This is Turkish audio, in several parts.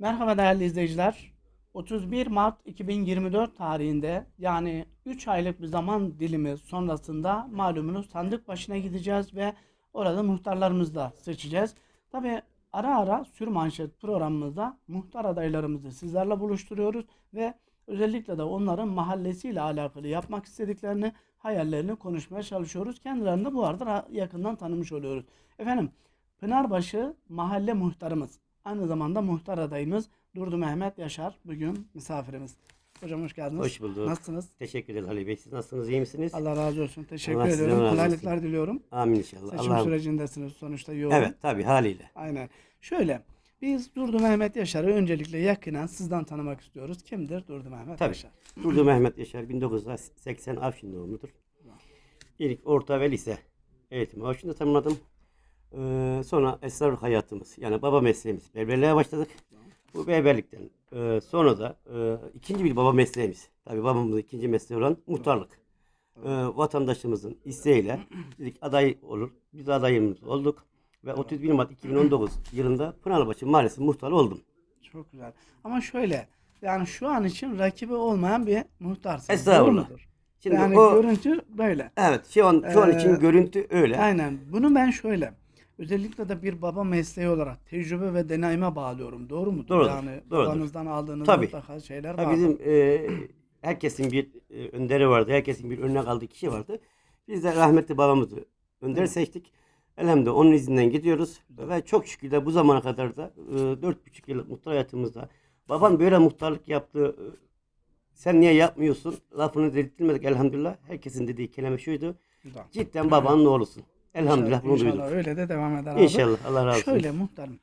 Merhaba değerli izleyiciler. 31 Mart 2024 tarihinde yani 3 aylık bir zaman dilimi sonrasında malumunuz sandık başına gideceğiz ve orada muhtarlarımızı da seçeceğiz. Tabi ara ara sür manşet programımızda muhtar adaylarımızı sizlerle buluşturuyoruz ve özellikle de onların mahallesiyle alakalı yapmak istediklerini, hayallerini konuşmaya çalışıyoruz. Kendilerini bu arada yakından tanımış oluyoruz. Efendim Pınarbaşı mahalle muhtarımız. Aynı zamanda muhtar adayımız Durdu Mehmet Yaşar bugün misafirimiz. Hocam hoş geldiniz. Hoş bulduk. Nasılsınız? Teşekkür ederiz Halil Bey. Siz nasılsınız? iyi misiniz? Allah razı olsun. Teşekkür Allah ediyorum. razı olsun. Kolaylıklar diliyorum. Amin inşallah. Seçim Allah'ım. sürecindesiniz sonuçta yoğun. Evet tabii haliyle. Aynen. Şöyle biz Durdu Mehmet Yaşar'ı öncelikle yakinen sizden tanımak istiyoruz. Kimdir Durdu Mehmet Tabii. Yaşar? Durdu Mehmet Yaşar 1980 Afşin doğumludur. İlk orta ve lise eğitimi Afşin'de tamamladım. Ee, sonra esnaflık hayatımız yani baba mesleğimiz berberliğe başladık. Bu berberlikten e, sonra da e, ikinci bir baba mesleğimiz. Tabii babamızın ikinci mesleği olan muhtarlık. E, vatandaşımızın isteğiyle dedik aday olur. Biz adayımız olduk. Ve 31 Mart 2019 yılında Pınarbaşı Mahallesi muhtarı oldum. Çok güzel. Ama şöyle yani şu an için rakibi olmayan bir muhtarsınız. Estağfurullah. Doğru mudur? Şimdi yani o görüntü böyle. evet şu an şu an Ee, için görüntü öyle. Aynen. Bunu ben şöyle özellikle de bir baba mesleği olarak tecrübe ve deneyime bağlıyorum. Doğru mu? Doğrudur, Yani doğrudur. babanızdan aldığınız Tabii. mutlaka şeyler Ha, var. bizim e, herkesin bir e, önderi vardı. Herkesin bir örnek aldığı kişi vardı. Biz de rahmetli babamızı önder Evet. seçtik. Elhamdülillah onun izinden gidiyoruz. Ve çok şükür de bu zamana kadar da e, dört buçuk yıllık muhtar hayatımızda babam böyle muhtarlık yaptı. e, Sen niye yapmıyorsun? Lafını dedirtmedik elhamdülillah. Herkesin dediği kelime şuydu. Güzel. Cidden babanın oğlusun. Elhamdülillah bunu İnşallah duyduk. öyle de devam eder abi. İnşallah Allah razı olsun. Şöyle muhtarım.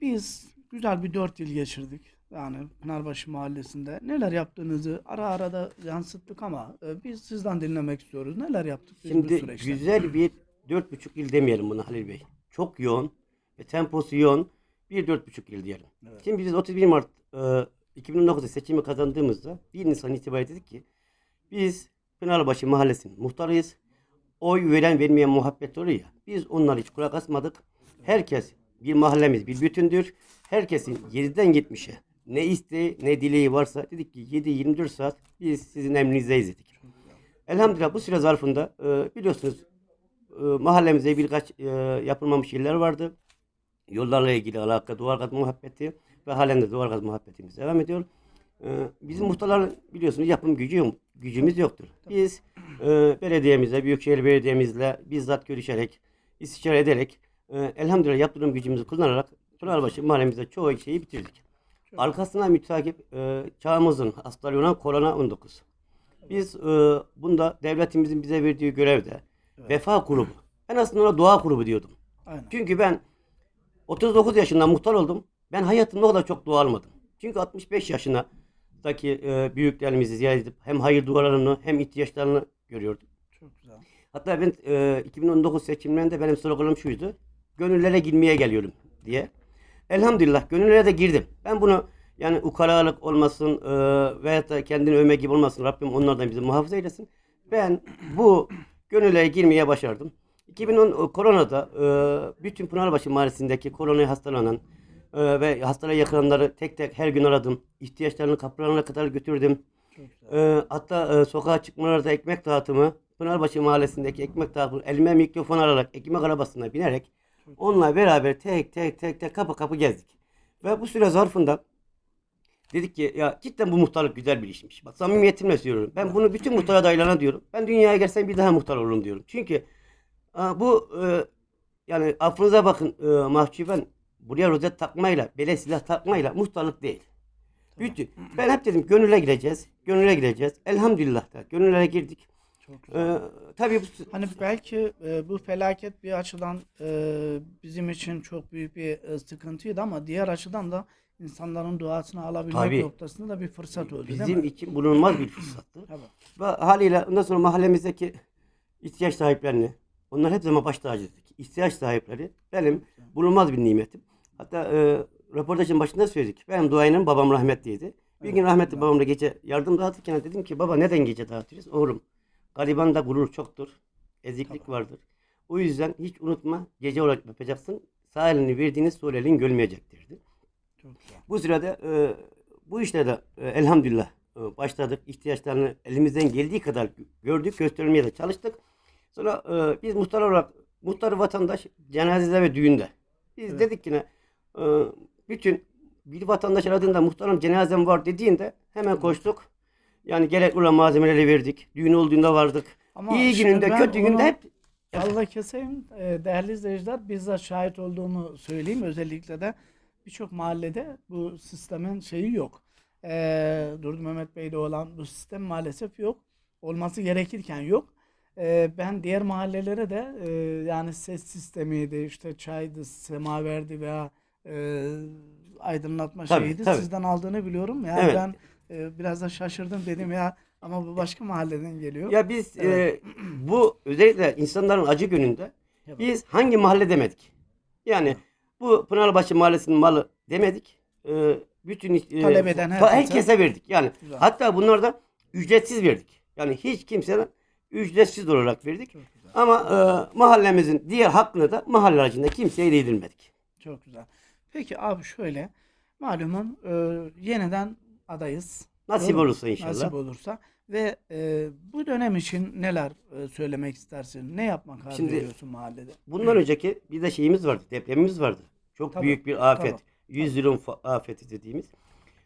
Biz güzel bir dört yıl geçirdik. Yani Pınarbaşı Mahallesi'nde. Neler yaptığınızı ara ara da yansıttık ama e, biz sizden dinlemek istiyoruz. Neler yaptık biz bu Şimdi süreçte? güzel bir dört buçuk yıl demeyelim bunu Halil Bey. Çok yoğun ve temposu yoğun bir dört buçuk yıl diyelim. Evet. Şimdi biz 31 Mart e, 2019'da seçimi kazandığımızda 1 Nisan itibariyle dedik ki biz Pınarbaşı Mahallesi'nin muhtarıyız. Oy veren vermeyen muhabbet oluyor ya. Biz onları hiç kulak asmadık. Herkes bir mahallemiz bir bütündür. Herkesin 7'den 70'e ne isteği ne dileği varsa dedik ki 7-24 saat biz sizin emrinizdeyiz dedik. Elhamdülillah bu süre zarfında e, biliyorsunuz e, mahallemize birkaç e, yapılmamış yerler vardı. Yollarla ilgili alaka, duvar gaz muhabbeti ve halen de duvar gaz muhabbetimiz devam ediyor. E, bizim muhtarların biliyorsunuz yapım gücü yok, gücümüz yoktur. Biz e, belediyemizle, Büyükşehir Belediye'mizle bizzat görüşerek, istişare ederek e, elhamdülillah yaptırım gücümüzü kullanarak Pınarbaşı mahallemizde çoğu şeyi bitirdik. Çok Arkasından mütakip e, çağımızın hastalığı olan korona 19. Biz e, bunda devletimizin bize verdiği görevde Evet. vefa grubu. Ben aslında ona dua grubu diyordum. Aynen. Çünkü ben 39 yaşında muhtar oldum. Ben hayatımda o kadar çok dua almadım. Çünkü 65 yaşındaki e, büyüklerimizi ziyaret edip hem hayır dualarını hem ihtiyaçlarını görüyordum. Çok güzel. Hatta ben e, 2019 seçimlerinde benim sloganım şuydu. Gönüllere girmeye geliyorum diye. Elhamdülillah gönüllere de girdim. Ben bunu yani ukalalık olmasın e, veyahut da kendini övme gibi olmasın. Rabbim onlardan bizi muhafaza eylesin. Ben bu gönüllere girmeye başardım. 2010 o koronada e, bütün Pınarbaşı Mahallesi'ndeki koronaya hastalanan e, ve hastalığa yakalananları tek tek her gün aradım. İhtiyaçlarını kapılarına kadar götürdüm. Ee, hatta e, sokağa çıkmalarda ekmek dağıtımı Pınarbaşı mahallesindeki ekmek dağıtımı elime mikrofon alarak ekmek arabasına binerek onunla beraber tek tek tek tek kapı kapı gezdik. Ve bu süre zarfında dedik ki ya cidden bu muhtarlık güzel bir işmiş. Bak samimiyetimle söylüyorum. Ben bunu bütün muhtar adaylarına diyorum. Ben dünyaya gelsem bir daha muhtar olurum diyorum. Çünkü bu e, yani affınıza bakın e, mahcuben buraya rozet takmayla, bele silah takmayla muhtarlık değil. Bütün. Ben hep dedim gönüle gireceğiz. Gönüle gireceğiz. Elhamdülillah da gönüllere girdik. Çok güzel. Ee, tabii bu Hani belki e, bu felaket bir açıdan e, bizim için çok büyük bir e, sıkıntıydı ama diğer açıdan da insanların duasını alabilmek Tabii. noktasında da bir fırsat oldu değil bizim mi? için bulunmaz bir fırsattı. Tabii. Ve haliyle ondan sonra mahallemizdeki ihtiyaç sahiplerini, onlar hep zaman baş tacıdır. İhtiyaç sahipleri benim bulunmaz bir nimetim. Hatta e, röportajın başında söyledik. Benim duayenim babam rahmetliydi. Bir gün rahmetli babamla gece yardım dağıtırken dedim ki baba neden gece dağıtıyoruz? Oğlum gariban da gurur çoktur. Eziklik vardır. O yüzden hiç unutma gece olarak yapacaksın. Sağ elini verdiğiniz sol elin görmeyecektir dedi. Çok güzel. Bu sırada e, bu işlerde e, elhamdülillah e, başladık. İhtiyaçlarını elimizden geldiği kadar gördük, göstermeye de çalıştık. Sonra e, biz muhtar olarak muhtar vatandaş cenazede ve düğünde. Biz Evet. dedik ki ne bütün bir vatandaş aradığında muhtarım cenazem var dediğinde hemen koştuk. Yani gerekli olan malzemeleri verdik. Düğün olduğunda vardık. Ama İyi şimdi gününde, kötü günde onu- hep Allah keseyim. Ee, Değerli izleyiciler bizzat şahit olduğumu söyleyeyim. Özellikle de birçok mahallede bu sistemin şeyi yok. Ee, Durdu Mehmet Bey'de olan bu sistem maalesef yok. Olması gerekirken yok. Ee, ben diğer mahallelere de e, yani ses sistemiydi, işte çaydı, semaverdi veya e, aydınlatma Tabii, şeyiydi. tabii. Sizden aldığını biliyorum. Yani Evet. ben e, biraz da şaşırdım dedim ya ama bu başka mahalleden geliyor. ya biz Evet. e, bu özellikle insanların acı gününde Evet. Biz hangi mahalle demedik. Yani bu Pınarbaşı Mahallesi'nin malı demedik. Ee, bütün e, Talep eden herkese- verdik. Yani Güzel. hatta bunlar da ücretsiz verdik. Yani hiç kimseden ücretsiz olarak verdik. Ama e, mahallemizin diğer hakkını da mahalle aracında kimseye değdirmedik. Çok güzel. Peki abi şöyle malumun e, yeniden adayız. Nasip mu? olursa inşallah. Nasip olursa ve e, bu dönem için neler e, söylemek istersin? Ne yapmak arzu Şimdi- ediyorsun mahallede? Bundan önceki bir de şeyimiz vardı. Depremimiz vardı. Çok Tabii, büyük bir afet. tabii, 100 yılın afeti dediğimiz.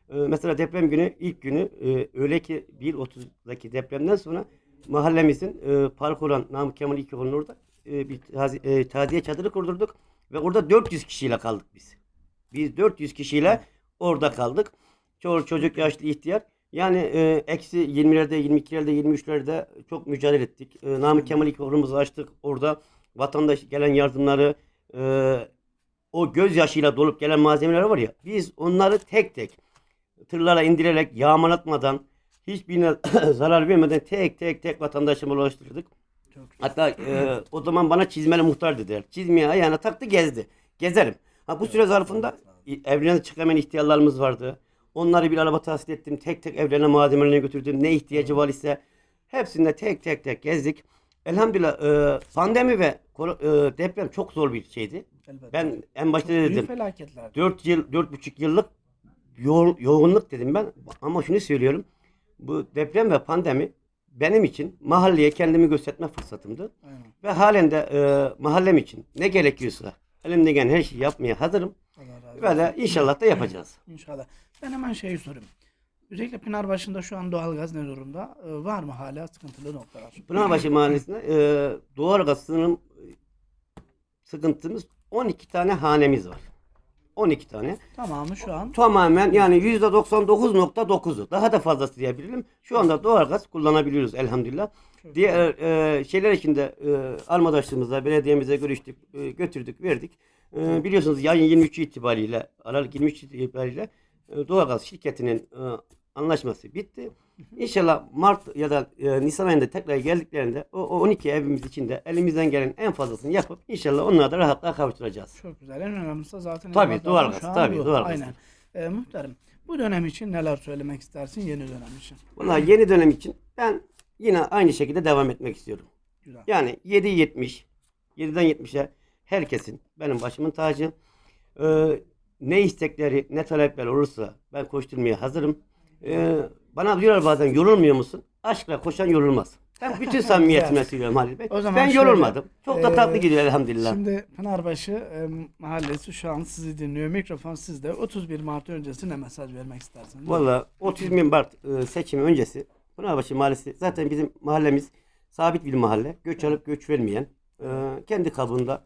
Ee, mesela deprem günü ilk günü e, öyle ki 1.30'daki depremden sonra mahallemizin e, park olan Namık Kemal İlköğlu'nun orada e, bir tazi, e, taziye çadırı kurdurduk ve orada 400 kişiyle kaldık biz. Biz 400 kişiyle orada kaldık. Çoğu çocuk, yaşlı, ihtiyar. Yani e, eksi 20'lerde, 22'lerde, 23'lerde çok mücadele ettik. E, Namık Kemal İlköğlu'muzu açtık. Orada vatandaş gelen yardımları, e, o gözyaşıyla dolup gelen malzemeler var ya, biz onları tek tek tırlara indirerek yağmalatmadan, hiçbirine zarar vermeden tek tek tek vatandaşıma ulaştırdık. Çok. Hatta e, o zaman bana çizmeli muhtar dediler. Çizmeye ayağına taktı gezdi. Gezerim. Ha, bu süre zarfında evrene çıkamayan ihtiyarlarımız vardı. Onları bir araba tahsil ettim. Tek tek evrene malzemelerini götürdüm. Ne ihtiyacı var ise hepsinde tek tek tek gezdik. Elhamdülillah e, pandemi ve e, deprem çok zor bir şeydi. Elbette. Ben en başta Çok büyük dedim. felaketler. 4 yıl, dört buçuk yıllık yo- yoğunluk dedim ben. Ama şunu söylüyorum. Bu deprem ve pandemi benim için mahalleye kendimi gösterme fırsatımdı. Aynen. Ve halen de e, mahallem için ne gerekiyorsa elimden gelen her şeyi yapmaya hazırım. Allah razı Ve olsun. de inşallah da yapacağız. İnşallah. Ben hemen şeyi sorayım. Özellikle Pınarbaşı'nda şu an doğalgaz ne durumda? E, var mı hala sıkıntılı noktalar? Pınarbaşı Mahallesi'nde e, doğalgaz sınırım sıkıntımız 12 tane hanemiz var. 12 tane. Tamamı şu an Tamamen yani %99.9'u daha da fazlası diyebilirim. Şu anda doğalgaz kullanabiliyoruz elhamdülillah. Diğer e, şeyler için de e, almadaşlığımızla belediyemize görüştük, e, götürdük, verdik. E, biliyorsunuz yayın 23 itibariyle, Aralık 23 itibariyle e, doğalgaz şirketinin e, anlaşması bitti. İnşallah Mart ya da e, Nisan ayında tekrar geldiklerinde o, o 12 evimiz içinde elimizden gelen en fazlasını yapıp inşallah onlara da rahatlığa kavuşturacağız. Çok güzel. En önemlisi zaten Tabii, doğalgaz, tabii, doğalgaz. Aynen. Ee, muhtarım bu dönem için neler söylemek istersin yeni dönem için? Vallahi yeni dönem için ben yine aynı şekilde devam etmek istiyorum. Güzel. Yani 7-70, 7'den 70'e herkesin benim başımın tacı. Ee, ne istekleri, ne talepler olursa ben koşturmaya hazırım. Ee, bana diyorlar bazen yorulmuyor musun? Aşkla koşan yorulmaz. Ben bütün samimiyetime söylüyorum Halil Bey. O zaman ben şöyle, yorulmadım. Çok da tatlı gidiyor elhamdülillah. Şimdi Pınarbaşı e, mahallesi şu an sizi dinliyor. Mikrofon sizde. 31 Mart öncesi ne mesaj vermek istersiniz? Valla 30 bin Mart e, seçimi öncesi Pınarbaşı Mahallesi zaten bizim mahallemiz sabit bir mahalle. Göç alıp göç vermeyen e, kendi kabuğunda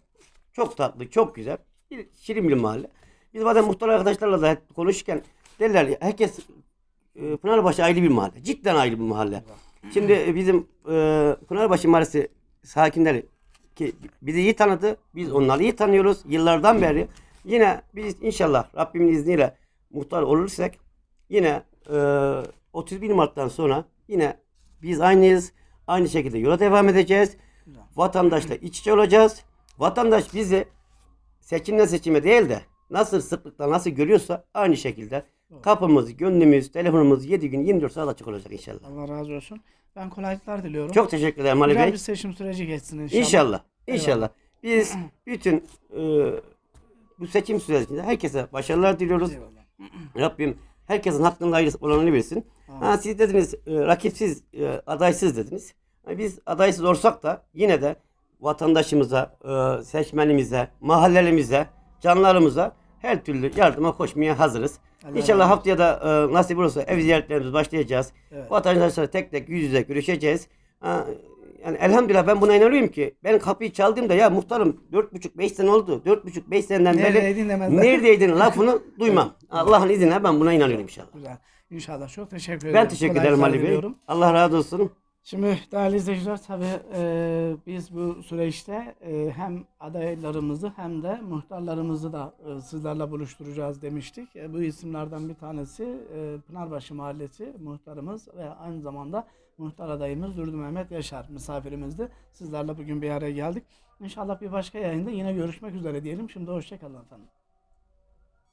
çok tatlı, çok güzel bir şirin bir mahalle. Biz bazen muhtar arkadaşlarla da konuşurken derler ya, herkes e, Pınarbaşı ayrı bir mahalle. Cidden ayrı bir mahalle. Şimdi e, bizim e, Pınarbaşı Mahallesi sakinleri ki bizi iyi tanıdı. Biz onları iyi tanıyoruz yıllardan beri. Yine biz inşallah Rabbimin izniyle muhtar olursak yine e, 31 Mart'tan sonra yine biz aynıyız. Aynı şekilde yola devam edeceğiz. Vatandaşla iç içe olacağız. Vatandaş bizi seçimden seçime değil de nasıl sıklıkla nasıl görüyorsa aynı şekilde kapımız, gönlümüz, telefonumuz 7 gün 24 saat açık olacak inşallah. Allah razı olsun. Ben kolaylıklar diliyorum. Çok teşekkür ederim Ali Güzel Bey. bir seçim süreci geçsin inşallah. İnşallah. İnşallah. Biz bütün e, bu seçim sürecinde herkese başarılar diliyoruz. Eyvallah. Rabbim herkesin hakkında ayrı olanını versin. Ha, siz dediniz e, rakipsiz, e, adaysız dediniz. Biz adaysız olsak da yine de vatandaşımıza, e, seçmenimize, mahallelerimize, canlarımıza her türlü yardıma koşmaya hazırız. Allah İnşallah haftaya da e, nasip olursa ev ziyaretlerimiz başlayacağız. Evet. Vatandaşlarla tek tek yüz yüze görüşeceğiz. Ha, yani elhamdülillah ben buna inanıyorum ki ben kapıyı çaldığımda ya muhtarım 4,5-5 sene oldu. 4,5-5 seneden beri Neredeydin demezler. neredeydin lafını duymam. Allah'ın izniyle ben buna inanıyorum inşallah. Güzel. İnşallah. Çok teşekkür ederim. Ben teşekkür ederim Ali Bey. Allah razı olsun. Şimdi değerli izleyiciler tabii e, biz bu süreçte e, hem adaylarımızı hem de muhtarlarımızı da e, sizlerle buluşturacağız demiştik. E, bu isimlerden bir tanesi e, Pınarbaşı Mahallesi muhtarımız ve aynı zamanda muhtar adayımız Durdu Mehmet Yaşar misafirimizdi. Sizlerle bugün bir araya geldik. İnşallah bir başka yayında yine görüşmek üzere diyelim. Şimdi hoşçakalın efendim.